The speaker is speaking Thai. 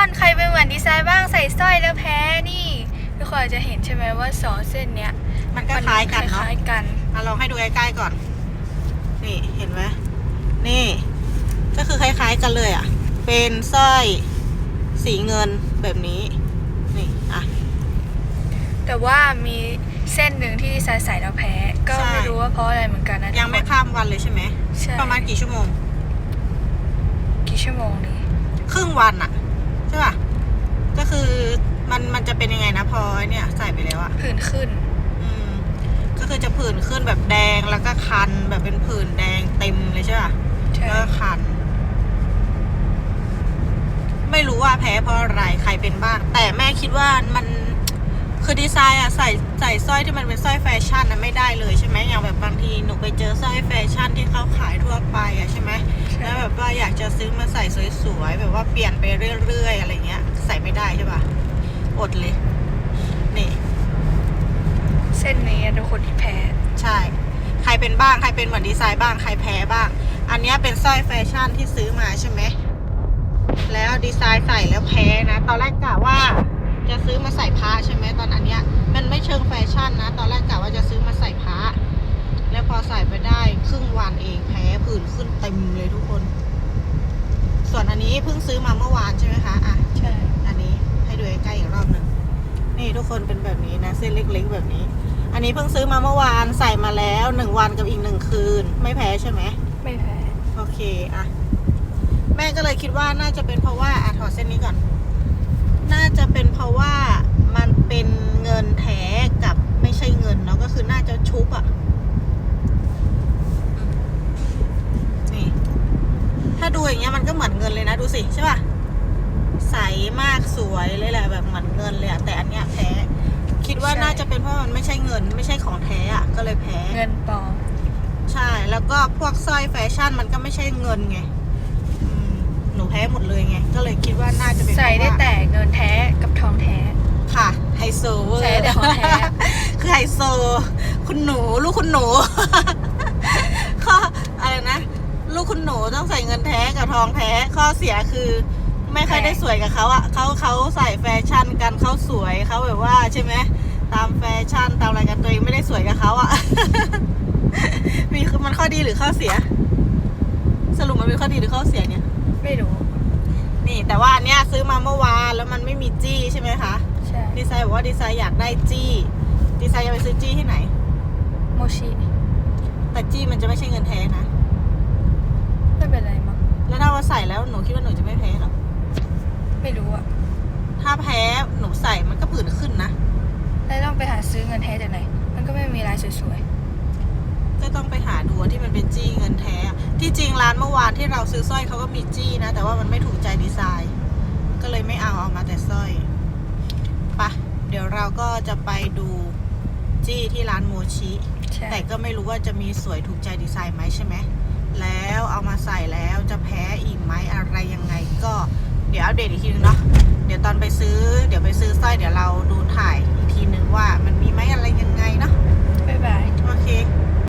คนใครเป็นเหมือนดีไซน์บ้างใส่สร้อยแล้วแพ้นี่ทุกคนอาจจะเห็นใช่ไหมว่าสองเส้นเนี้ยมันก็คล้ายกันคเนาะล้ายๆกันอะลองให้ดูใกล้ๆก่อน นี่เห็นไหมนี่ ก็คือคล้ายๆกันเลยอะ เป็นสร้อยสีเงินแบบนี้นี่อะแต่ว่ามีเส้นหนึ่งที่ดีไซน์ใส่แล้วแพ้ ก็ใช่ไม่รู้ว่าเพราะอะไรเหมือนกันนะยังไม่ข้ามวันเลยใช่ไหมใช่ประมาณกี่ชั่วโมง กี่ชั่วโมงนี้ครึ่งวันอะ ใช่ป่ะ ก็คือมันมันจะเป็นยังไงนะพอไอ้เนี่ย ใส่ไปแล้วอะผื่นขึ้น อืม ก็คือจะผื่นขึ้นแบบแดงแล้วก็คันแบบเป็นผื่นแดงเต็มเลยใช่ป่ะใช่แล้วก็คัน ไม่รู้ว่าแพ้เพราะอะไรใครเป็นบ้าง แต่แม่คิดว่ามันคือดีไซน์อะใส่ใส่สร้อยที่มันเป็นสร้อยแฟชั่นนะไม่ได้เลยใช่ไหมอย่างแบบบางทีหนูไปเจอสร้อยแฟชั่นที่เขาขายทั่วไปอะใช่ไหมใช่แล้วแบบว่าอยากจะซื้อมาใส่สวยๆแบบว่าเปลี่ยนไปเรื่อยๆอะไรเงี้ย ใส่ไม่ได้ใช่ปะอดเลย นี่ เส้นนี้ทุกคนที่แพ้ใช่ ใครเป็นบ้างใครเป็นเหมือนดีไซน์บ้างใครแพ้บ้าง อันเนี้ยเป็นสร้อยแฟชั่นที่ซื้อมาใช่ไหมแล้วดีไซน์ใส่แล้วแพ้นะ ตอนแรกกะว่าจะซื้อมาใส่พระใช่ไหมตอนอันเนี้ยมันไม่เชิงแฟชั่นนะ ตอนแรกกะว่าจะซื้อมาใส่พระ แล้วพอใส่ไปได้ครึ่งวันเองแพ้ผื่นขึ้นเต็มเลยทุกคน ส่วนอันนี้ เพิ่งซื้อมาเมื่อวานใช่ไหมคะอะใช่อันนี้ให้ดูใกล้ๆอีกรอบหนึ่งนี่ทุกคนเป็นแบบนี้นะเส้นเล็กๆแบบนี้ อันนี้เพิ่งซื้อมาเมื่อวานใส่มาแล้วหนึ่งวันกับอีกหนึ่งคืน ไม่แพ้ใช่ไหมไม่แพ้โอเคอะแม่ก็เลยคิดว่าน่าจะเป็นเพราะว่าอะถอดเส้นนี้ก่อน น่าจะเป็นเพราะว่ามันเป็นเงินแท้กับไม่ใช่เงินเนาะก็คือน่าจะชุบอะอืมนี่ ถ้าดู อย่างเงี้ยมันก็เหมือนเงินเลยนะดูสิใช่ป่ะใสมากสวยเลยแหละแบบเหมือนเงินเลยอะแต่อันเนี้ยแพ้คิดว่าน่าจะเป็นเพราะมันไม่ใช่เงิน ไม่ใช่ของแท้อะก็เลยแพ้เงินปลอมใช่แล้วก็พวกสร้อยแฟชั่นมันก็ไม่ใช่เงินไงอืมหนูแพ้หมดเลยไง ก็เลยคิดว่าน่าจะเป็นใส่ได้เพราะว่าแต่เงินแท้กับทองแท้ค่ะไฮโซเวอร์ใส่ได้แต่ของแท้คือไฮโซ คุณหนูลูกคุณหนู ข้ออะไรนะ ลูกคุณหนูต้องใส่ เงินแท้กับทองแท้ข้อเสียคือไม่ค่อยได้สวยกับเขาอะเขาเขาใส่แฟชั่นกันเขาสวยเขาแบบว่าใช่ไหมตามแฟชั่นตามอะไรกันตัวเองไม่ได้สวยกับเขาอะมีคือมันข้อดีหรือข้อเสีย สรุปมันเป็นข้อดีหรือข้อเสียเนี่ย ไม่รู้ นี่แต่ว่าอันเนี้ยซื้อมาเมื่อวานแล้วมันไม่มีจี้ใช่ไหมคะใช่ดีไซน์บอกว่าดีไซน์อยากได้จี้ ดีไซน์จะไปซื้อจี้ที่ไหน โมชิแต่จี้มันจะไม่ใช่เงินแท้นะ ไม่เป็นไรมั้งแล้วถ้าว่าใส่แล้วหนูคิดว่าหนูจะไม่แพ้หรอ ไม่รู้อะถ้าแพ้หนูใส่มันก็ผื่นขึ้นนะ แล้วต้องไปหาซื้อเงินแท้จากไหน มันก็ไม่มีลายสวยก็ต้องไปหาดูที่มันเป็นจี้เงินแท้ที่จริงร้านเมื่อวานที่เราซื้อสร้อยเขาก็มีจี้นะ แต่ว่ามันไม่ถูกใจดีไซน์ ก็เลยไม่เอาเอามาแต่สร้อยไปะเดี๋ยวเราก็จะไปดูจี้ที่ร้านโมชิ ๆใช่แต่ก็ไม่รู้ว่าจะมีสวยถูกใจดีไซน์ไหมใช่ไหม แล้วเอามาใส่แล้วจะแพ้อีกไหมอะไรยังไงก็ เดี๋